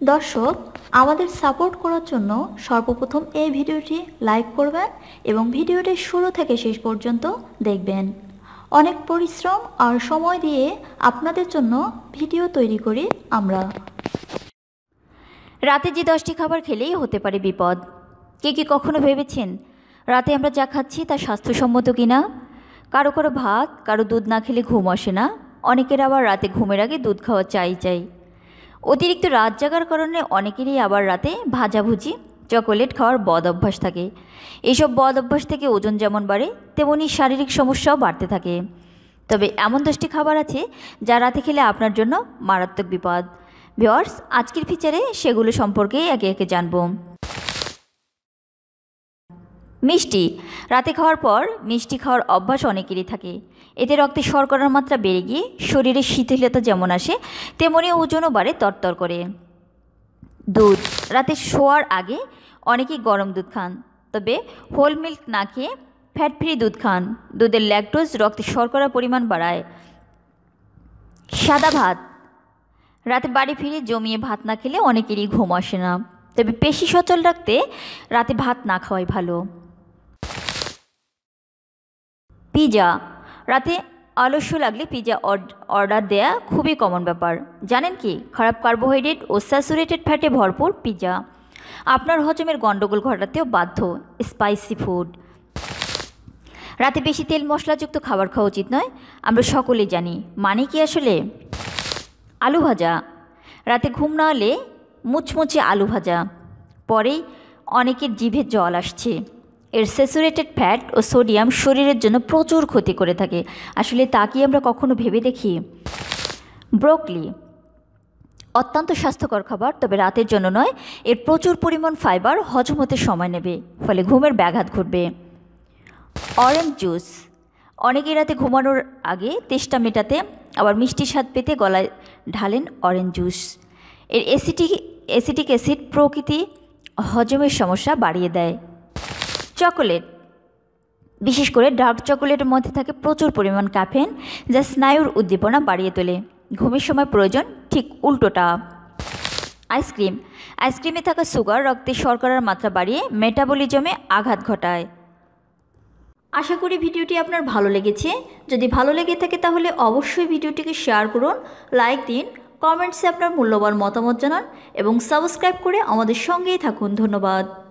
দর্শক, আমাদের সাপোর্ট করার জন্য সর্বপ্রথম এই ভিডিওটি লাইক করবেন এবং ভিডিওটি শুরু থেকে শেষ পর্যন্ত দেখবেন। অনেক পরিশ্রম আর সময় দিয়ে আপনাদের জন্য ভিডিও তৈরি করি আমরা। রাতে যে দশটি খাবার খেলেই হতে পারে বিপদ। কে কি কখনো ভেবেছেন, রাতে আমরা যা খাচ্ছি তা স্বাস্থ্যসম্মত কিনা? কারও কারও ভাত, কারও দুধ না খেলে ঘুম আসে না। অনেকের আবার রাতে ঘুমের আগে দুধ খাওয়া চাই চাই। অতিরিক্ত রাত জাগার কারণে অনেকেরই আবার রাতে ভাজাভুজি, চকোলেট খাওয়ার বদ অভ্যাস থাকে। এইসব বদ অভ্যাস থেকে ওজন যেমন বাড়ে, তেমনি শারীরিক সমস্যাও বাড়তে থাকে। তবে এমন দশটি খাবার আছে যা রাতে খেলে আপনার জন্য মারাত্মক বিপদ। ভিওর্স আজকের ফিচারে সেগুলো সম্পর্কেই একে একে জানব। মিষ্টি। রাতে খাওয়ার পর মিষ্টি খাওয়ার অভ্যাস অনেকেরই থাকে। এতে রক্তে শর্করার মাত্রা বেড়ে গিয়ে শরীরে শিথিলতা যেমন আসে, তেমনি ওজনও বাড়ে তরতর করে। দুধ। রাতে শোয়ার আগে অনেকেই গরম দুধ খান, তবে হোল মিল্ক না খেয়ে ফ্যাট ফ্রি দুধ খান। দুধের ল্যাকটোজ রক্তে শর্করার পরিমাণ বাড়ায়। সাদা ভাত। রাতে বাড়ি ফিরে জমিয়ে ভাত না খেলে অনেকেরই ঘুম আসে না, তবে পেশি সচল রাখতে রাতে ভাত না খাওয়াই ভালো। পিজা। রাতে আলস্য লাগলে পিজা অর্ডার দেয়া খুবই কমন ব্যাপার। জানেন কি? খারাপ কার্বোহাইড্রেট ও স্যাচুরেটেড ফ্যাটে ভরপুর পিজা। আপনার হজমের গণ্ডগোল ঘটাতেও বাধ্য। স্পাইসি ফুড রাতে বেশি তেল মশলাযুক্ত খাবার খাওয়া উচিত নয়। আমরা সকলেই জানি। মানে কি আসলে? আলু ভাজা। রাতে ঘুম না হলে মুচমুচে আলু ভাজা। পরেই অনেকের জিভে জল আসছে। এর স্যাচুরেটেড ফ্যাট ও সোডিয়াম শরীরের জন্য প্রচুর ক্ষতি করে থাকে। আসলে তা কি আমরা কখনো ভেবে দেখি? ব্রোকলি, অত্যন্ত স্বাস্থ্যকর খাবার, তবে রাতের জন্য নয়, এর প্রচুর পরিমাণ ফাইবার হজম হতে সময় নেবে, ফলে ঘুমের ব্যাঘাত ঘটবে। অরেঞ্জ জুস, অনেকেই রাতে ঘুমানোর আগে তেষ্টা মেটাতে, আবার মিষ্টি স্বাদ পেতে গলায় ঢালেন অরেঞ্জ জুস। এর অ্যাসিটিক অ্যাসিটিক অ্যাসিড প্রকৃতি হজমের সমস্যা বাড়িয়ে দেয়। চকোলেট। বিশেষ করে ডার্ক চকোলেটের মধ্যে থাকে প্রচুর পরিমাণ ক্যাফেন যা স্নায়ুর উদ্দীপনা বাড়িয়ে তোলে। ঘুমের সময় প্রয়োজন ঠিক উল্টোটা। আইসক্রিম। আইসক্রিমে থাকা সুগার রক্তে শর্করার মাত্রা বাড়িয়ে মেটাবলিজমে আঘাত ঘটায়। আশা করি ভিডিওটি আপনার ভালো লেগেছে। যদি ভালো লেগে থাকে তাহলে অবশ্যই ভিডিওটিকে শেয়ার করুন, লাইক দিন, কমেন্টসে আপনার মূল্যবান মতামত জানান এবং সাবস্ক্রাইব করে আমাদের সঙ্গেই থাকুন। ধন্যবাদ।